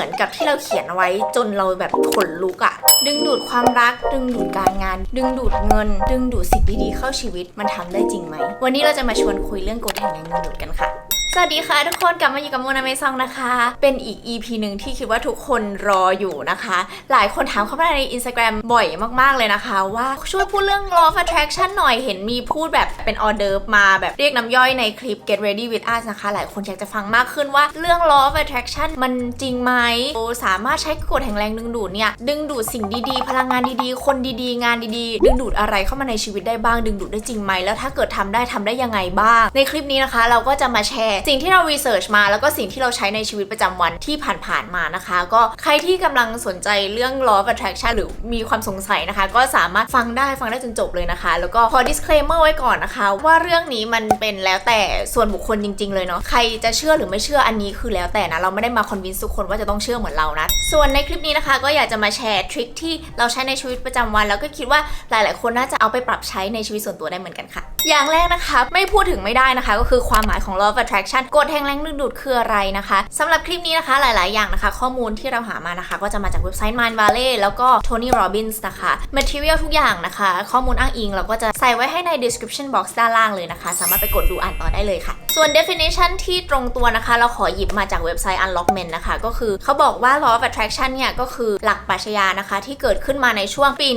มือนกับที่เราเขียนเอาไว้จนเราแบบขนลุกอะดึงดูดความรัก ดึงดูดการงาน ดึงดูดเงิน ดึงดูดสิ่งดีๆเข้าชีวิตมันทำได้จริงไหมวันนี้เราจะมาชวนคุยเรื่องกฎแห่งแรงดึงดูดกันค่ะ สวัสดีค่ะทุกคนกลับมาอยู่กับโมนาเมซองนะคะ เป็นอีก EP หนึ่งที่คิดว่าทุกคนรออยู่นะคะ หลายคนถามเข้ามาใน Instagram บ่อยมากๆเลยนะคะ ว่าช่วยพูดเรื่อง law of attraction หน่อยเห็นมีพูดแบบเป็นออเดิร์ฟมาแบบเรียกน้ำย่อยในคลิป get ready with us นะคะ หลายคนอยากจะฟังมากขึ้นว่าเรื่อง law of attraction มันจริงไหมสามารถใช้กฎแห่งแรงดึงดูดเนี่ยดึงดูดสิ่งดีๆ พลังงานดีๆ คนดีๆ งานดีๆ ดึงดูดอะไรเข้ามาในชีวิตได้บ้างดึงดูดได้จริงไหมแล้วถ้าเกิดทำได้ทำได้ยังไงบ้าง ในคลิปนี้นะคะ เราก็จะมาแชร์สิ่งที่เรา research มาแล้วก็สิ่งที่เราใช้ในชีวิตประจำวันที่ผ่านๆมานะคะ ก็ใครที่กำลังสนใจเรื่อง law of attraction หรือมีความสงสัยนะคะ ก็สามารถฟังได้ฟังได้จนจบเลยนะคะ แล้วก็ขอ disclaimer ไว้ก่อนนะคะ ว่าเรื่องนี้มันเป็นแล้วแต่ส่วนบุคคลจริง ๆ เลยเนาะใครจะเชื่อหรือไม่เชื่ออันนี้คือแล้วแต่นะ เราไม่ได้มา convince ทุกคนว่าจะต้องเชื่อเหมือนเรานะส่วนในคลิปนี้นะคะก็อยากจะมาแชร์ทริคที่เราใช้ในชีวิตประจำวัน แล้วก็คิดว่าหลาย ๆ คนน่าจะเอาไปปรับใช้ในชีวิตส่วนตัวได้เหมือนกันค่ะอย่างแรกนะคะไม่พูดถึงไม่ได้นะคะ ก็คือความหมายของ law of attraction กฎแห่งแรงดึงดูดคืออะไรนะคะสำหรับคลิปนี้นะคะหลาย ๆ อย่างนะคะ ข้อมูลที่เราหามานะคะ ก็จะมาจากเว็บไซต์ Mind Valley แล้วก็ Tony Robbins นะคะ material ทุกอย่างนะคะ ข้อมูลอ้างอิงเราก็จะใส่ไว้ให้ใน description box ด้านล่างเลยนะคะ สามารถไปกดดูอ่านต่อได้เลยค่ะ ส่วน definition ที่ตรงตัวนะคะ เราขอหยิบมาจากเว็บไซต์ Unlockment นะคะ ก็คือเขาบอกว่า law of attraction เนี่ยก็คือหลักปรัชญานะคะ ที่เกิดขึ้นมาในช่วงปี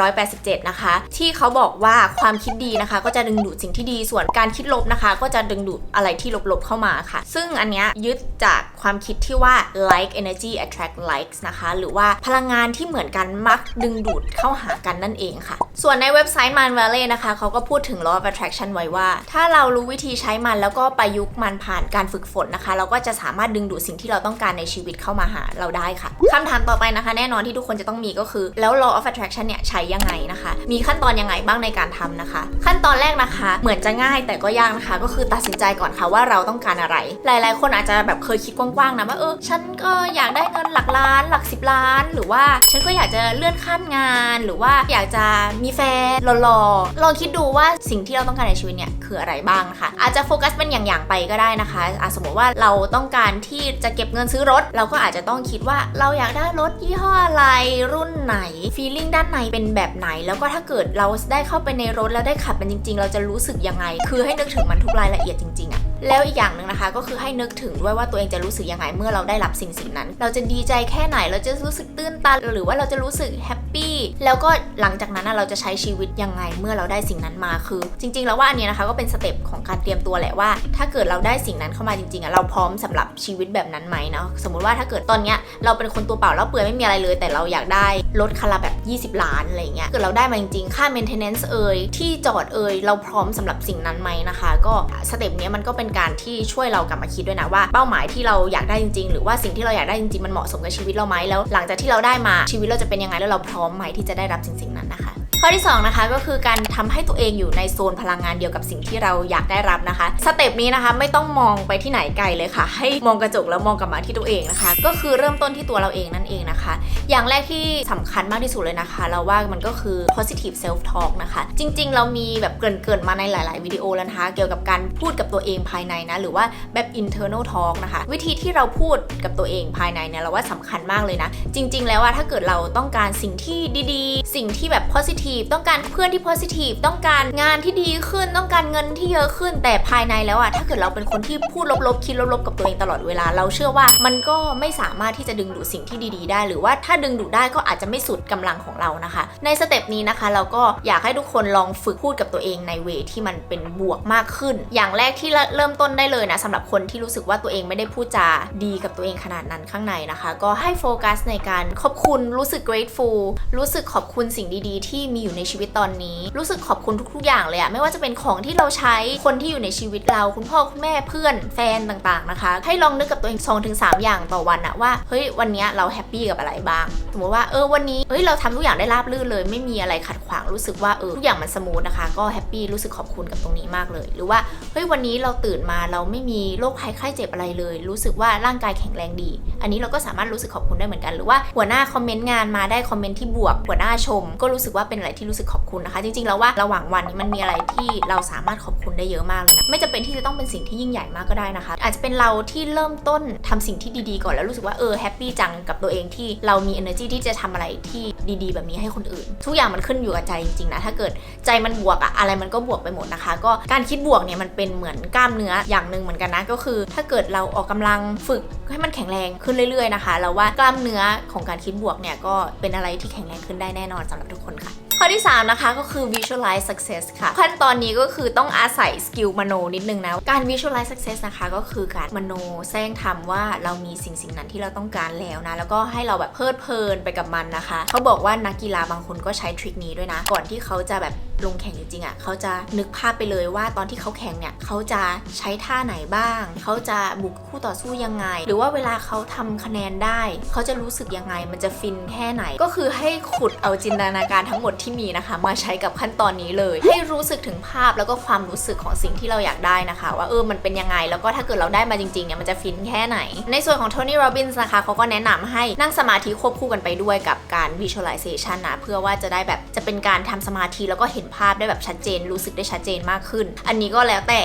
1887 นะคะ ที่เขาบอกว่าความคิดดีนะคะก็จะดึงดูดสิ่งที่ดีส่วนการคิดลบนะคะ ก็จะดึงดูดอะไรที่ลบๆเข้ามาค่ะ ซึ่งอันเนี้ยยึดจากความคิดที่ว่า like energy attract likes นะคะ หรือว่าพลังงานที่เหมือนกันมักดึงดูดเข้าหากันนั่นเองค่ะ ส่วนในเว็บไซต์ Man Valley นะคะเขาก็พูดถึง law of attraction ไว้ว่า ถ้าเรารู้วิธีใช้มันแล้วก็ประยุกต์มันผ่านการฝึกฝนนะคะ เราก็จะสามารถดึงดูดสิ่งที่เราต้องการในชีวิตเข้ามาหาเราได้ค่ะคำถามต่อไปนะคะ แน่นอนที่ทุกคนจะต้องมีก็คือแล้ว law of attraction เนี่ยใช้ยังไงนะคะ มีขั้นตอนยังไงบ้างในการทำนะคะ ขั้นตอนแรกนะคะ เหมือนจะง่ายแต่ก็ยากนะคะ ก็คือตัดสินใจก่อนค่ะว่าเราต้องการอะไร หลาย ๆ คนอาจจะแบบเคยคิดกว้างๆนะว่าเออฉันก็อยากได้เงินหลักล้านหลักสิบล้าน หรือว่าฉันก็อยากจะเลื่อนขั้นงาน หรือว่าอยากจะมีแฟนหล่อๆลองคิดดูว่าสิ่งที่เราต้องการในชีวิตเนี่ยคืออะไรบ้างนะคะอาจจะโฟกัสเป็นอย่างๆไปก็ได้นะคะอะสมมติว่าเราต้องการที่จะเก็บเงินซื้อรถ เราก็อาจจะต้องคิดว่าเราอยากได้รถยี่ห้ออะไรรุ่นไหนฟีลลิ่งด้านในเป็นแบบไหน แล้วก็ถ้าเกิดเราได้เข้าไปในรถแล้วได้ขับมันจริงๆ เราจะรู้สึกยังไง คือให้นึกถึงมันทุกรายละเอียดจริงๆอะแล้วอีกอย่างหนึ่งนะคะ ก็คือให้นึกถึงด้วยว่าตัวเองจะรู้สึกยังไงเมื่อเราได้รับสิ่งสิ่งนั้น เราจะดีใจแค่ไหนเราจะรู้สึกตื้นตันหรือว่าเราจะรู้สึกแฮปปี้แล้วก็หลังจากนั้นน่ะเราจะใช้ชีวิตยังไงเมื่อเราได้สิ่งนั้นมาคือ จริง ๆ แล้วว่าอันเนี้ยนะคะก็เป็นสเต็ปของการเตรียมตัวแหละว่า ถ้าเกิดเราได้สิ่งนั้นเข้ามาจริงๆอะเราพร้อมสำหรับชีวิตแบบนั้นไหมเนาะสมมุติว่าถ้าเกิดตอนเนี้ยเราเป็นคนตัวเปล่าแล้วเปลือยไม่มีอะไรเลย แต่เราอยากได้รถคันละแบบ 20 ล้านอะไรเงี้ยเกิดเราได้มาจริงๆค่า maintenance เอ่ยที่จอดเอ่ยเราพร้อมสำหรับสิ่งนั้นไหมนะคะ ก็สเต็ปนี้มันก็เป็นการที่ช่วยเรากลับมาคิดด้วยนะว่าเป้าหมายที่เราอยากได้จริงๆ หรือว่าสิ่งที่เราอยากได้จริงๆมันเหมาะสมกับชีวิตเราไหมแล้ว หลังจากที่เราได้มาชีวิตเราจะเป็นยังไงแล้วเราพร้อมไหมที่จะได้รับสิ่งสิ่งนั้นนะคะ ข้อที่2นะคะก็คือการทำให้ตัวเองอยู่ในโซนพลังงานเดียวกับสิ่งที่เราอยากได้รับนะคะสเต็ปนี้นะคะไม่ต้องมองไปที่ไหนไกลเลยค่ะ ให้มองกระจกแล้วมองกลับมาที่ตัวเองนะคะ ก็คือเริ่มต้นที่ตัวเราเองนั่นเองนะคะ อย่างแรกที่สำคัญมากที่สุดเลยนะคะ เราว่ามันก็คือ positive self talk นะคะ จริง ๆ เรามีแบบเกินๆมาในหลาย ๆ วิดีโอแล้วนะคะเกี่ยวกับการพูดกับตัวเองภายในนะหรือว่าแบบ internal talk นะคะ วิธีที่เราพูดกับตัวเองภายในเนี่ยเราว่าสำคัญมากเลยนะ จริง ๆ แล้วว่าถ้าเกิดเราต้องการสิ่งที่ดีๆ สิ่งที่แบบ positive ต้องการเพื่อนที่ positive ต้องการงานที่ดีขึ้นต้องการเงินที่เยอะขึ้น แต่ภายในแล้วอะถ้าเกิดเราเป็นคนที่พูดลบๆคิดลบๆกับตัวเองตลอดเวลาเราเชื่อว่ามันก็ไม่สามารถที่จะดึงดูดสิ่งที่ดีๆ ได้ หรือว่าถ้าดึงดูดได้ก็อาจจะไม่สุดกำลังของเรานะคะ ในสเต็ปนี้นะคะ เราก็อยากให้ทุกคนลองฝึกพูดกับตัวเองในเวที่มันเป็นบวกมากขึ้น อย่างแรกที่เริ่มต้นได้เลยนะสำหรับคนที่รู้สึกว่าตัวเองไม่ได้พูดจาดีกับตัวเองขนาดนั้นข้างในนะคะ ก็ให้โฟกัสในการขอบคุณรู้สึก grateful รู้สึกขอบคุณสิ่งดีๆ ที่มีอยู่ในชีวิตตอนนี้ รู้สึกขอบคุณทุก ๆ อย่างเลยอะไม่ว่าจะเป็นของที่เราใช้คนที่อยู่ในชีวิตเรา คุณพ่อคุณแม่เพื่อนแฟนต่างๆนะคะ ให้ลองนึกกับตัวเอง2-3อย่างต่อวันอะว่าเฮ้ยวันนี้เราแฮปปี้กับอะไรบ้างสมมติว่าเออวันนี้เฮ้ยเราทำทุกอย่างได้ราบรื่นเลย ไม่มีอะไรขัดขวางรู้สึกว่าเออทุกอย่างมันสมูทนะคะก็แฮปปี้รู้สึกขอบคุณกับตรงนี้มากเลย หรือว่าเฮ้ยวันนี้เราตื่นมาเราไม่มีโรคภัยไข้เจ็บอะไรเลย รู้สึกว่าร่างกายแข็งแรงดี อันนี้เราก็สามารถรู้สึกขอบคุณได้เหมือนกัน หรือว่าหัวหน้าคอมเมนต์งานมาได้คอมเมนต์ที่บวกหัวหน้าชม ก็รู้สึกว่าเป็นอะไรที่รู้สึกขอบคุณนะคะ จริงๆแล้วว่าระหว่างวันนี้มันมีอะไรที่เราสามารถขอบคุณได้เยอะมากเลยนะไม่จำเป็นที่จะต้องเป็นสิ่งที่ยิ่งใหญ่มากก็ได้นะคะ อาจจะเป็นเราที่เริ่มต้นทำสิ่งที่ดีๆก่อนแล้วรู้สึกว่าเออแฮปปี้จังกับตัวเองที่เรามี energy ที่จะทำอะไรที่ดีๆ แบบนี้ให้คนอื่น ทุกอย่างมันขึ้นอยู่กับใจจริงๆนะถ้าเกิดใจมันบวกอะอะไรมันก็บวกไปหมดนะคะ ก็การคิดบวกเนี่ยมันเป็นเหมือนกล้ามเนื้ออย่างหนึ่งเหมือนกันนะก็คือ ถ้าเกิดเราออกกำลังฝึกให้มันแข็งแรงขึ้นเรื่อยๆนะคะแล้วว่ากล้ามเนื้อของการคิดบวกเนี่ยก็เป็นอะไรที่แข็งแรงขึ้นได้แน่นอนสำหรับทุกคนค่ะข้อที่ 3 นะคะก็คือ visualize success ค่ะ ขั้นตอนนี้ก็คือต้องอาศัยสกิลมโนนิดนึงนะ การ visualize success นะคะก็คือการมโนแซงทำว่าเรามีสิ่งสิ่งนั้นที่เราต้องการแล้วนะ แล้วก็ให้เราแบบเพลิดเพลินไปกับมันนะคะ เขาบอกว่านักกีฬาบางคนก็ใช้ทริคนี้ด้วยนะ ก่อนที่เขาจะแบบลงแข่งจริงๆอะ่ะเขาจะนึกภาพไปเลยว่าตอนที่เขาแข่งเนี่ยเขาจะใช้ท่าไหนบ้าง เขาจะบุกคู่ต่อสู้ยังไง หรือว่าเวลาเขาทำคะแนนได้ เขาจะรู้สึกยังไงมันจะฟินแค่ไหน ก็คือให้ขุดเอาจินตนาการทั้งหมดที่มีนะคะ มาใช้กับขั้นตอนนี้เลย ให้รู้สึกถึงภาพแล้วก็ความรู้สึกของสิ่งที่เราอยากได้นะคะ ว่าเออมันเป็นยังไง แล้วก็ถ้าเกิดเราได้มาจริงๆเนี่ยมันจะฟินแค่ไหน ในส่วนของโทนี่โรบินส์นะคะเขาก็แนะนำให้นั่งสมาธิควบคู่กันไปด้วยกับการ visualization นะเพื่อว่าจะได้แบบจะเป็นการทำสมาธิแล้วก็เห็นภาพได้แบบชัดเจน รู้สึกได้ชัดเจนมากขึ้น อันนี้ก็แล้วแต่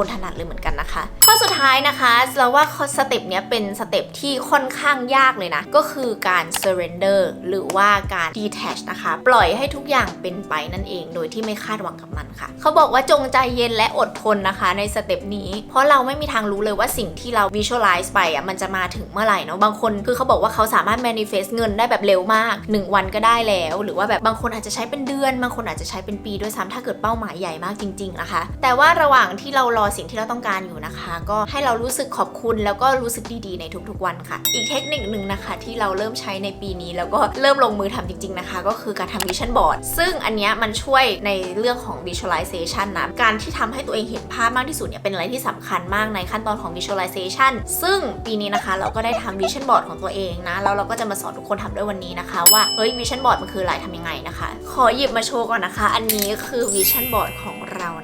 คนถนัดเลยเหมือนกันนะคะ ข้อสุดท้ายนะคะเราว่าสเต็ปเนี้ยเป็นสเต็ปที่ค่อนข้างยากเลยนะ ก็คือการ surrender หรือว่าการ detach นะคะ ปล่อยให้ทุกอย่างเป็นไปนั่นเอง โดยที่ไม่คาดหวังกับมันค่ะ เขาบอกว่าจงใจเย็นและอดทนนะคะ ในสเต็ปนี้ เพราะเราไม่มีทางรู้เลยว่าสิ่งที่เรา visualize ไปอะมันจะมาถึงเมื่อไหร่เนาะบางคนคือเขาบอกว่าเขาสามารถ manifest เงินได้แบบเร็วมาก 1 วันก็ได้แล้ว หรือว่าแบบบางคนอาจจะใช้เป็นเดือน บางคนอาจจะใช้เป็นปีด้วยซ้ำถ้าเกิดเป้าหมายใหญ่มากจริงๆนะคะ แต่ว่าระหว่างที่เรารอสิ่งที่เราต้องการอยู่นะคะ ก็ให้เรารู้สึกขอบคุณแล้วก็รู้สึกดีๆในทุกๆวันค่ะ อีกเทคนิคหนึ่งนะคะที่เราเริ่มใช้ในปีนี้แล้วก็เริ่มลงมือทำจริง ๆนะคะ ก็คือการทำ vision board ซึ่งอันนี้มันช่วยในเรื่องของ visualization นะการที่ทำให้ตัวเองเห็นภาพมากที่สุดเนี่ยเป็นอะไรที่สำคัญมากในขั้นตอนของ visualization ซึ่งปีนี้นะคะเราก็ได้ทำ vision board ของตัวเองนะแล้วเราก็จะมาสอนทุกคนทำด้วยวันนี้นะคะว่าเฮ้ย vision board มันคืออะไรทำยังไงนะคะ ขอหยิบมาโชว์ก่อนนะคะ อันนี้คือ vision board ของ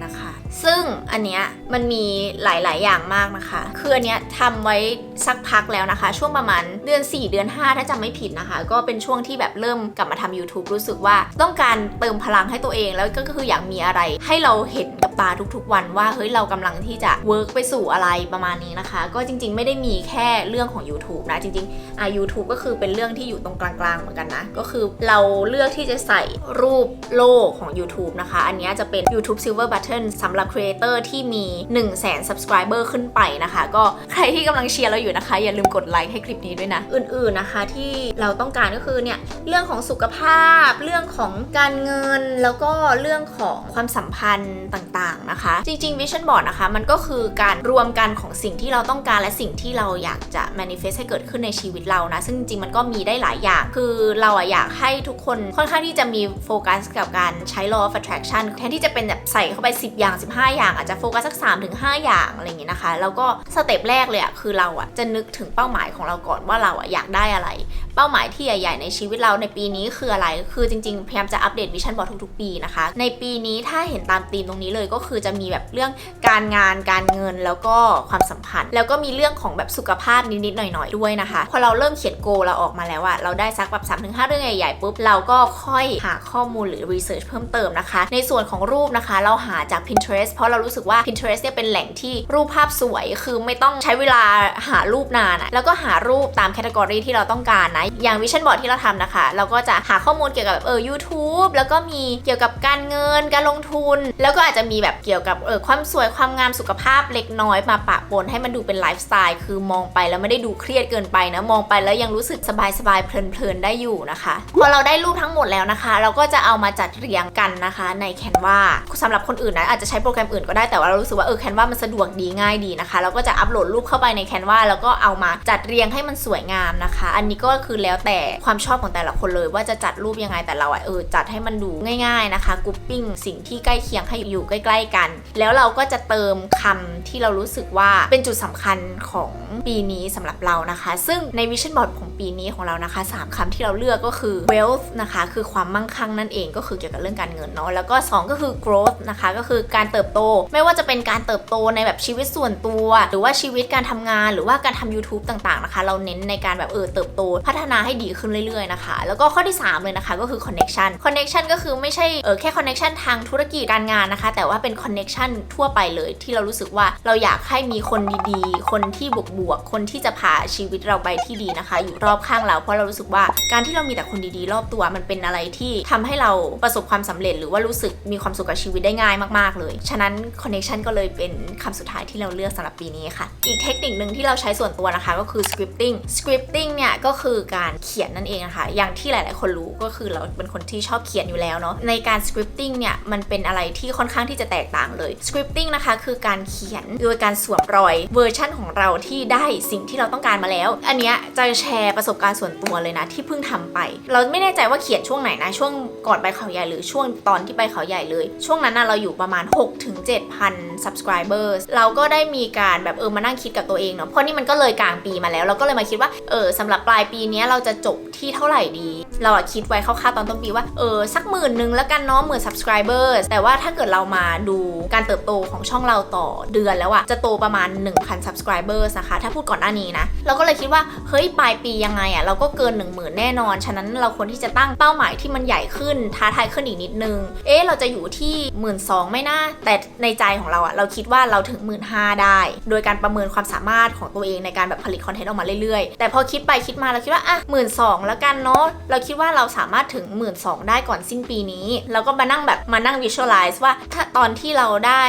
นะคะ ซึ่งอันเนี้ยมันมีหลาย ๆ อย่างมากนะคะ คืออันเนี้ยทำไว้ สักพักแล้วนะคะ ช่วงประมาณเดือน 4 เดือน 5 ถ้าจำไม่ผิดนะคะ ก็เป็นช่วงที่แบบเริ่มกลับมาทำ YouTube รู้สึกว่าต้องการเติมพลังให้ตัวเองแล้วก็คืออยากมีอะไร ให้เราเห็นกับตาทุกๆ วันว่าเฮ้ยเรากำลังที่จะเวิร์กไปสู่อะไรประมาณนี้นะคะ ก็จริงๆ ไม่ได้มีแค่เรื่องของ YouTube นะ จริงๆอะ YouTube ก็คือเป็นเรื่องที่อยู่ตรงกลางๆ เหมือนกันนะ ก็คือเราเลือกที่จะใส่รูปโลกของ YouTube นะคะ อันนี้จะเป็น YouTube Silver Button สำหรับ Creator ที่มี 1 0 0 0 0แสน Subscriber ขึ้นไปนะคะ ก็ใครที่กำลังเชียร์เราอยู่นะคะ อย่าลืมกดไลค์ให้คลิปนี้ด้วยนะ อื่นๆนะคะที่เราต้องการก็คือเนี่ยเรื่องของสุขภาพ เรื่องของการเงินแล้วก็เรื่องของความสัมพันธ์ต่างๆนะคะ จริงๆ Vision Board นะคะ มันก็คือการรวมกันของสิ่งที่เราต้องการและสิ่งที่เราอยากจะ manifest ให้เกิดขึ้นในชีวิตเรานะ ซึ่งจริงๆ มันก็มีได้หลายอย่าง คือเราอะอยากให้ทุกคนค่อนข้างที่จะมีโฟกัสกับการใช้ law of attraction แทนที่จะเป็นแบบใส่เข้าไป 10 อย่าง 15 อย่าง อาจจะโฟกัสสัก3-5 อย่างอะไรอย่างงี้นะคะ แล้วก็สเต็ปแรกเลยอะคือเราอะจะนึกถึงเป้าหมายของเราก่อนว่าเราอะอยากได้อะไร เป้าหมายที่ใหญ่ ๆ ในชีวิตเราในปีนี้คืออะไร คือจริงๆพยายามจะอัปเดตวิชั่นบอร์ดทุกๆ ปีนะคะ ในปีนี้ถ้าเห็นตามธีมตรงนี้เลยก็คือจะมีแบบเรื่องการงานการเงินแล้วก็ความสัมพันธ์ แล้วก็มีเรื่องของแบบสุขภาพนิดๆหน่อยๆด้วยนะคะ พอเราเริ่มเขียนโกเราออกมาแล้วอะเราได้สักแบบ3-5ถึงเรื่องใหญ่ๆปุ๊บเราก็ค่อยหาข้อมูลหรือรีเสิร์ชเพิ่มเติมนะคะ ในส่วนของรูปนะคะ เราหาจาก Pinterest เพราะเรารู้สึกว่า Pinterest เนี่ยเป็นแหล่งที่รูปภาพสวย คือไม่ต้องใช้เวลาหารูปนานอะแล้วก็หารูปตามแคตตากรีที่เราต้องการนะ อย่างวิชั่นบอร์ดที่เราทำนะคะ เราก็จะหาข้อมูลเกี่ยวกับเออ YouTube แล้วก็มีเกี่ยวกับการเงินการลงทุน แล้วก็อาจจะมีแบบเกี่ยวกับเออความสวยความงามสุขภาพเล็กน้อยมาปะปนให้มันดูเป็นไลฟ์สไตล์คือมองไปแล้วไม่ได้ดูเครียดเกินไปนะ มองไปแล้วยังรู้สึกสบายๆเพลินๆได้อยู่นะคะพอเราได้รูปทั้งหมดแล้วนะคะ เราก็จะเอามาจัดเรียงกันนะคะใน Canva สำหรับคนอื่นนะอาจจะใช้โปรแกรมอื่นก็ได้แต่ว่าเรารู้สึกว่าเออ Canva มันสะดวกดีง่ายดีนะคะเราก็จะอัปโหลดรูปเข้าไปใน Canva แล้วแล้วก็เอามาจัดเรียงให้มันสวยงามนะคะ อันนี้ก็คือแล้วแต่ความชอบของแต่ละคนเลยว่าจะจัดรูปยังไงแต่เราอะเออจัดให้มันดูง่าย ๆนะคะกรุ๊ปปิ้งสิ่งที่ใกล้เคียงให้อยู่ใกล้ๆกัน แล้วเราก็จะเติมคำที่เรารู้สึกว่าเป็นจุดสำคัญของปีนี้สำหรับเรานะคะ ซึ่งในวิชั่นบอร์ดของปีนี้ของเรานะคะสามคำที่เราเลือกก็คือ wealth นะคะคือความมั่งคั่งนั่นเองก็คือเกี่ยวกับเรื่องการเงินเนาะแล้วก็สองก็คือ growth นะคะก็คือการเติบโต ไม่ว่าจะเป็นการเติบโตในแบบชีวิตส่วนตัว หรือว่าชีวิตการทำงานหรือว่าการทำ YouTube ต่างๆนะคะ เราเน้นในการแบบเออเติบโต พัฒนาให้ดีขึ้นเรื่อยๆนะคะ แล้วก็ข้อที่ 3 เลยนะคะก็คือ connection connection ก็คือไม่ใช่เออแค่ connection ทางธุรกิจการงานนะคะ แต่ว่าเป็น connection ทั่วไปเลยที่เรารู้สึกว่าเราอยากให้มีคนดีๆ คนที่บวกๆคนที่จะพาชีวิตเราไปที่ดีนะคะ อยู่รอบข้างเราเพราะเรารู้สึกว่าการที่เรามีแต่คนดีๆ รอบตัวมันเป็นอะไรที่ทำให้เราประสบความสำเร็จ หรือว่ารู้สึกมีความสุขกับชีวิตได้ง่ายมากๆเลย ฉะนั้น connection ก็เลยเป็นคำสุดท้ายที่เราเลือกสำหรับปีนี้ค่ะ อีกเทคนิคหนึ่งที่เราใช้ส่วนตัวนะคะก็คือ scripting scripting เนี่ยก็คือการเขียนนั่นเองนะคะ อย่างที่หลาย ๆ คนรู้ก็คือเราเป็นคนที่ชอบเขียนอยู่แล้วเนาะ ในการ scripting เนี่ยมันเป็นอะไรที่ค่อนข้างที่จะแตกต่างเลย scripting นะคะคือการเขียนโดยการสวมรอยเวอร์ชั่นของเราที่ได้สิ่งที่เราต้องการมาแล้ว อันเนี้ยจะแชร์ประสบการณ์ส่วนตัวเลยนะที่เพิ่งทำไป เราไม่แน่ใจว่าเขียนช่วงไหนนะช่วงก่อนไปเขาใหญ่หรือช่วงตอนที่ไปเขาใหญ่เลย ช่วงนั้นนะเราอยู่ประมาณ6ถึง7,000 subscribers เราก็ได้มีการแบบเออมานั่งคิดกับตัวเองเนาะเพราะนี่มันก็เลยกลางปีมาแล้ว เราก็เลยมาคิดว่าเออสำหรับปลายปีนี้เราจะจบที่เท่าไหร่ดี เราอะคิดไว้คร่าวๆตอนต้นปีว่าเออสักหมื่นหนึ่งแล้วกันเนาะหมื่น subscribers แต่ว่าถ้าเกิดเรามาดูการเติบโตของช่องเราต่อเดือนแล้วอะจะโตประมาณ 1,000 subscribers นะคะ ถ้าพูดก่อนหน้านี้นะ เราก็เลยคิดว่าเฮ้ยปลายปียังไงอะเราก็เกิน 1 0,000 แน่นอน ฉะนั้นเราควรที่จะตั้งเป้าหมายที่มันใหญ่ขึ้นท้าทายขึ้นอีกนิดนึง เอ๊ะเราจะอยู่ที่1 2ื่นสองไม่น่าแต่ในใจของเราอะเราคิดว่าเราถึง1 5ื่นได้ โดยการประเมินความสามารถของตัวเองในการแบบผลิตคอนเทนต์ออกมาเรื่อยๆ แต่พอคิดไปคิดมาเราคิดว่าอะหมื่นสองแล้วกันเนาะเราคิดว่าเราสามารถถึง1 2ื่นสองได้ก่อนสิ้นปีนี้เราก็มานั่งแบบมานั่ง visualize ว่าถ้าตอนที่เราได้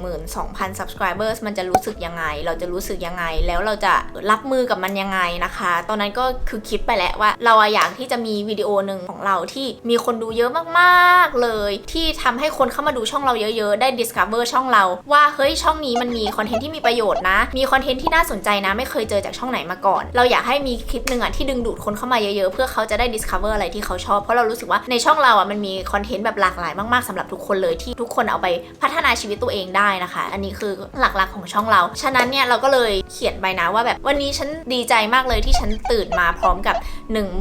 12,000 subscribers มันจะรู้สึกยังไง เราจะรู้สึกยังไง แล้วเราจะรับมือกับมันยังไงนะคะ ตอนนั้นก็คือคิดไปแล้วว่า เราอยากที่จะมีวิดีโอหนึ่งของเราที่มีคนดูเยอะมากๆเลย ที่ทำให้คนเข้ามาดูช่องเราเยอะๆ ได้ discover ช่องเรา ว่าเฮ้ยช่องนี้มันมีคอนเทนต์ที่มีประโยชน์นะ มีคอนเทนต์ที่น่าสนใจใจนะไม่เคยเจอจากช่องไหนมาก่อน เราอยากให้มีคลิปหนึ่งอะที่ดึงดูดคนเข้ามาเยอะๆ เพื่อเขาจะได้ discover อะไรที่เขาชอบ เพราะเรารู้สึกว่าในช่องเราอะมันมีคอนเทนต์แบบหลากหลายมากๆสำหรับทุกคนเลยที่ทุกคนเอาไปพัฒนาชีวิตตัวเองได้นะคะ อันนี้คือหลักๆของช่องเรา ฉะนั้นเนี่ยเราก็เลยเขียนไปนะว่าแบบวันนี้ฉันดีใจมากเลยที่ฉันตื่นมาพร้อมกับ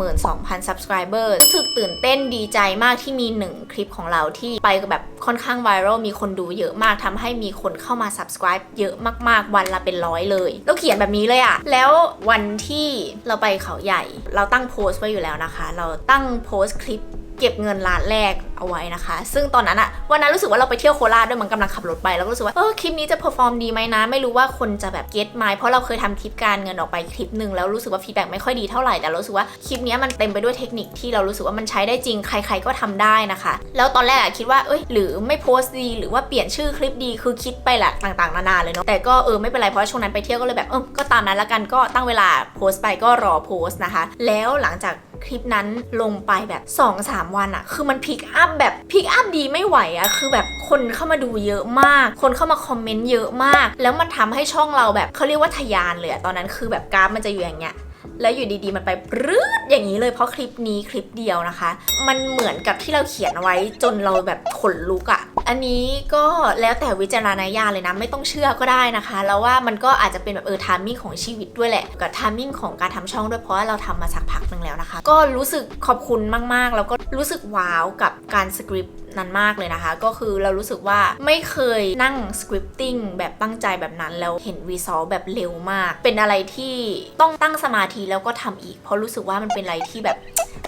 12,000 subscriber รู้สึกตื่นเต้นดีใจมากที่มี 1 คลิปของเราที่ไปแบบ ค่อนข้างไวรัลมีคนดูเยอะมากทำให้มีคนเข้ามา subscribe เยอะมากๆ วันละเป็นร้อยเลยเราเขียนแบบนี้เลยอะแล้ววันที่เราไปเขาใหญ่ เราตั้งโพสต์ไว้อยู่แล้วนะคะ เราตั้งโพสต์คลิป เก็บเงินล้านแรกเอาไว้นะคะ ซึ่งตอนนั้นอะวันนั้นรู้สึกว่าเราไปเที่ยวโคราชด้วยมันกำลังขับรถไปแล้วก็รู้สึกว่าเออคลิปนี้จะเพอร์ฟอร์มดีไหมนะ ไม่รู้ว่าคนจะแบบเก็ตไหมเพราะเราเคยทำคลิปการเงินออกไปคลิปหนึ่งแล้วรู้สึกว่าฟีดแบ็กไม่ค่อยดีเท่าไหร่แต่เรารู้สึกว่าคลิปนี้มันเต็มไปด้วยเทคนิคที่เรารู้สึกว่ามันใช้ได้จริงใคร ๆก็ทำได้นะคะ แล้วตอนแรกอะคิดว่าเอ้ยหรือไม่โพสต์ดีหรือว่าเปลี่ยนชื่อคลิปดีคือคิดไปแหละต่างๆนานาเลยเนาะแต่ก็เออไม่เป็นไรเพราะช่วงนั้นไปเที่ยวก็เลยแบบเออก็ตามนั้นละกันก็ตั้งเวลาโพสต์ไปก็รอโพสต์นะคะ แล้วหลังจาก คลิปนั้นลงไปแบบ 2-3 วันอะคือมันพิกอัพแบบพิกอัพดีไม่ไหวอะคือแบบคนเข้ามาดูเยอะมาก คนเข้ามาคอมเมนต์เยอะมาก แล้วมันทำให้ช่องเราแบบเขาเรียกว่าทะยานเลยอะตอนนั้นคือแบบกราฟมันจะอยู่อย่างเงี้ยแล้วอยู่ดีๆ มันไปปรื๊ดอย่างนี้เลยเพราะคลิปนี้คลิปเดียวนะคะ มันเหมือนกับที่เราเขียนไว้จนเราแบบขนลุกอะ่ะ อันนี้ก็แล้วแต่วิจารณญาณเลยนะ ไม่ต้องเชื่อก็ได้นะคะ แล้วว่ามันก็อาจจะเป็นแบบเออทามมิ่งของชีวิตด้วยแหละ กับทามมิ่งของการทำช่องด้วยเพราะว่าเราทำมาสักพักหนึ่งแล้วนะคะ ก็รู้สึกขอบคุณมากๆ แล้วก็รู้สึกว้าวกับการสคริปต์นั้นมากเลยนะคะ ก็คือเรารู้สึกว่าไม่เคยนั่งสคริปติ้งแบบตั้งใจแบบนั้นแล้วเห็นวีซอลแบบเร็วมาก เป็นอะไรที่ต้องตั้งสมาธิแล้วก็ทำอีก เพราะรู้สึกว่ามันเป็นอะไรที่แบบ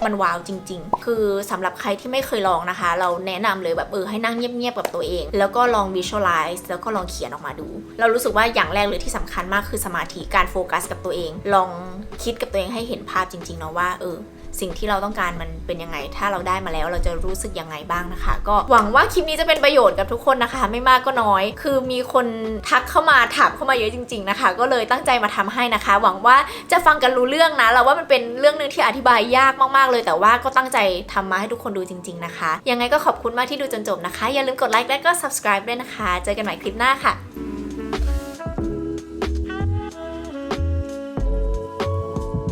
มันว้าวจริง ๆ คือสำหรับใครที่ไม่เคยลองนะคะ เราแนะนำเลยแบบเออให้นั่งเงียบๆกับตัวเอง แล้วก็ลอง visualize แล้วก็ลองเขียนออกมาดู เรารู้สึกว่าอย่างแรกเลยที่สำคัญมากคือสมาธิการโฟกัสกับตัวเอง ลองคิดกับตัวเองให้เห็นภาพจริงๆเนาะว่าเออ สิ่งที่เราต้องการมันเป็นยังไง ถ้าเราได้มาแล้วเราจะรู้สึกยังไงบ้างนะคะ ก็หวังว่าคลิปนี้จะเป็นประโยชน์กับทุกคนนะคะ ไม่มากก็น้อย คือมีคนทักเข้ามาถามเข้ามาเยอะจริง ๆนะคะ ก็เลยตั้งใจมาทำให้นะคะ หวังว่าจะฟังกันรู้เรื่องนะเราว่ามันเป็นเรื่องหนึ่งที่อธิบายยากมากๆเลย แต่ว่าก็ตั้งใจทำมาให้ทุกคนดูจริง ๆนะคะ ยังไงก็ขอบคุณมากที่ดูจนจบนะคะ อย่าลืมกดไลค์และก็ subscribe ด้วยนะคะ เจอกันใหม่คลิปหน้าค่ะ